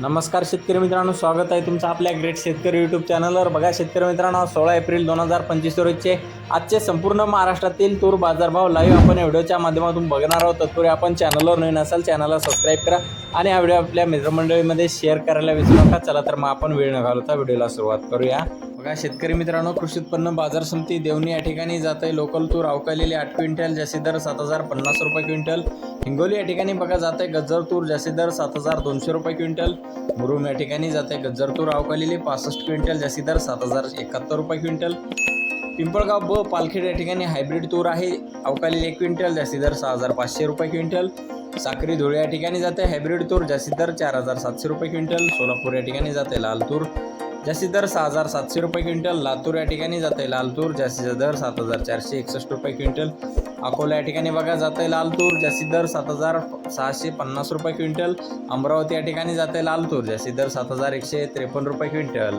नमस्कार शेतकरी मित्रांनो स्वागत आहे तुमचं आपल्या ग्रेट शेतकरी यूट्यूब चॅनलवर बघा शेतकरी मित्रांनो सोळा एप्रिल दोन हजार पंचवीस रोजचे आजचे संपूर्ण महाराष्ट्रातील तूर बाजारभाव लाईव्ह आपण व्हिडिओच्या माध्यमातून बघणार आहोत. तत्पूर्वी आपण चॅनलवर नवीन असाल चॅनलला सबस्क्राईब करा आणि हा व्हिडिओ आपल्या मित्रमंडळीमध्ये शेअर करायला विसरू नका. चला तर मग आपण वेळ न घालवता व्हिडिओला सुरुवात करूया. बघा शेतकरी मित्रांनो कृषी उत्पन्न बाजार समिती देवणी या ठिकाणी जात आहे लोकल तूर अवकालेली आठ क्विंटल जास्ती दर सात हजार पन्नास रुपये क्विंटल. हिंगोली या ठिकाणी बघा जात आहे गज्जर तूर जास्ती दर सात हजार दोनशे रुपये क्विंटल. मुरुम या ठिकाणी जात आहे गज्जर तूर अवकालेली पासष्ट क्विंटल जास्ती दर सात हजार एकाहत्तर रुपये क्विंटल. पिंपळगाव ब पालखेड या ठिकाणी हायब्रिड तूर आहे अवकालेली एक क्विंटल जास्ती दर सहा हजार पाचशे रुपये क्विंटल. साक्री धुळे या ठिकाणी जाते हायब्रिड तूर जास्ती दर चार हजार सातशे रुपये क्विंटल. सोलापूर या ठिकाणी जाते लाल तूर जास्ती दर सहा हजार सातशे रुपये क्विंटल. लातूर या ठिकाणी जाते लाल तूर जास्तीचा दर सात हजार चारशे एकसष्ट रुपये क्विंटल. अकोला या ठिकाणी बघा जाते लाल तूर जास्ती दर सात हजार सहाशे पन्नास रुपये क्विंटल. अमरावती या ठिकाणी जाते लाल तूर जास्ती दर सात हजार एकशे त्रेपन्न रुपये क्विंटल.